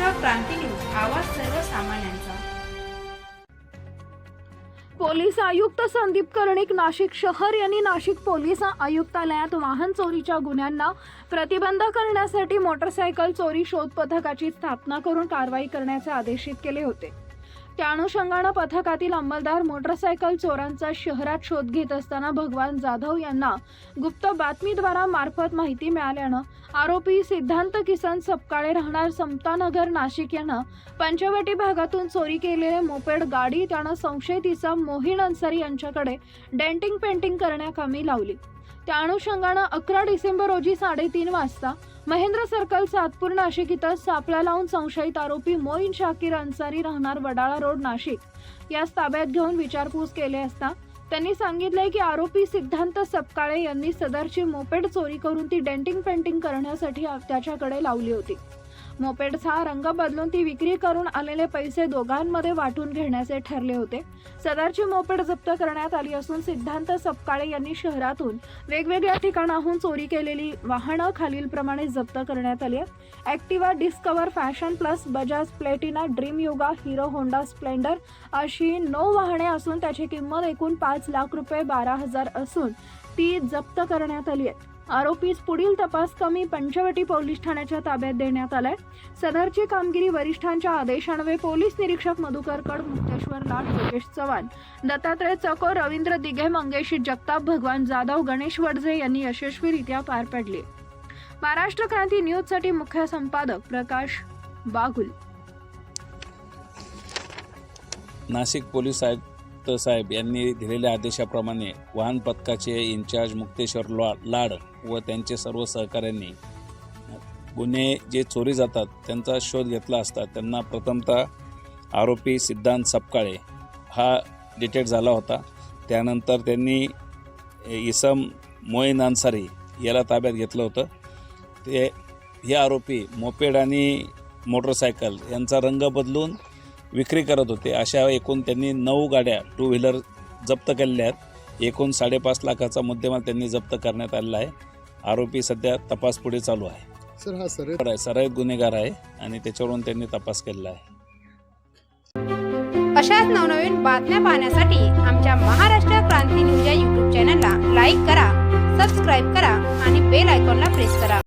Maharashtra Kranti news आवाज सर्वसामान्यांचा. Police आयुक्त संदीप कर्णिक नाशिक शहर यांनी नाशिक पोलीस आयुक्तालयात वाहन चोरीच्या गुन्ह्यांना प्रतिबंध करण्यासाठी मोटरसायकल चोरी शोध पथकाची स्थापना करून कारवाई करण्याचे आदेशित केले होते. त्या अनुषंगानं पथकातील अंमलदार मोटरसायकल चोरांचा शहरात शोध घेत असताना भगवान जाधव यांना गुप्त बातमीद्वारा मार्फत माहिती मिळाल्यानं आरोपी सिद्धांत किसन सपकाळे राहणार समतानगर नाशिक यानं पंचवटी भागातून चोरी केलेले मोपेड गाडी त्यानं संशयितीचा मोहीन अन्सारी यांच्याकडे डेंटिंग पेंटिंग करण्याकामी लावली. त्या अनुषंगानं अकरा डिसेंबर रोजी साडेतीन वाजता महेंद्र सर्कल सातपूर नाशिक इथं सापळा लावून संशयित आरोपी मोईन शाकीर अन्सारी राहणार वडाळा रोड नाशिक. यास ताब्यात घेऊन विचारपूस केले असता त्यांनी सांगितले की आरोपी सिद्धांत सपकाळे यांनी सदरची मोपेड चोरी करून ती डेंटिंग पेंटिंग करण्यासाठी त्याच्याकडे लावली होती. मोपेडचा रंग बदलून ती विक्री करून आलेले पैसे दोघांमध्ये वाटून घेण्याचे ठरले होते. सदरची मोपेड जप्त करण्यात आली असून सिद्धांत सपकाळे यांनी शहरातून वेगवेगळ्या ठिकाणाहून चोरी केलेली वाहनं खालीलप्रमाणे जप्त करण्यात आली आहेत. Activa Discover Fashion Plus Bajaj Platina Dream Yuga Hero Honda Splendor अशी नऊ वाहने असून त्याची किंमत एकूण पाच लाख रुपये बारा हजार असून ती जप्त करण्यात आली आहे. आरोपीस पुढील तपास कमी पंचवटी पोलीस ठाण्याच्या ताब्यात देण्यात आलाय. सदरची कामगिरी वरिष्ठांच्या आदेशान्वये पोलीस निरीक्षक मधुकर कड मुक्तेश्वर लाड योगेश चव्हाण दत्तात्रय चकोर रवींद्र दिघे मंगेशी जगताप भगवान जाधव गणेश वडजे यांनी यशस्वीरित्या पार पाडली. महाराष्ट्र क्रांती न्यूजसाठी मुख्य संपादक प्रकाश बागुल. नाशिक पोलीस आयुक्त साहेब यांनी दिलेल्या आदेशाप्रमाणे वाहन पथकाचे इन्चार्ज मुक्तेश्वर ला लाड व त्यांचे सर्व सहकाऱ्यांनी गुन्हे जे चोरी जातात त्यांचा शोध घेतला असता त्यांना प्रथमतः आरोपी सिद्धांत सपकाळे हा डिटेक्ट झाला होता. त्यानंतर त्यांनी इसम मोईन अन्सारी याला ताब्यात घेतलं होतं. ते हे आरोपी मोपेड आणि मोटरसायकल यांचा रंग बदलून विक्री करत होते. अशा एकूण त्यांनी नऊ गाड्या टू व्हीलर जप्त केलेल्या आहेत. एकूण साडेपाच लाखाचा मुद्देमाल त्यांनी जप्त करण्यात आलेला आहे. आरोपी सध्या तपास पुढे चालू आहे. सर हा सर सराईत गुन्हेगार आहे आणि त्याच्यावरून त्यांनी तपास केलेला आहे. अशाच नवनवीन बातम्या पाहण्यासाठी आमच्या महाराष्ट्र क्रांती न्यूज या यूट्यूब चॅनलला लाईक करा सबस्क्राईब करा आणि बेल आयकॉनला प्रेस करा.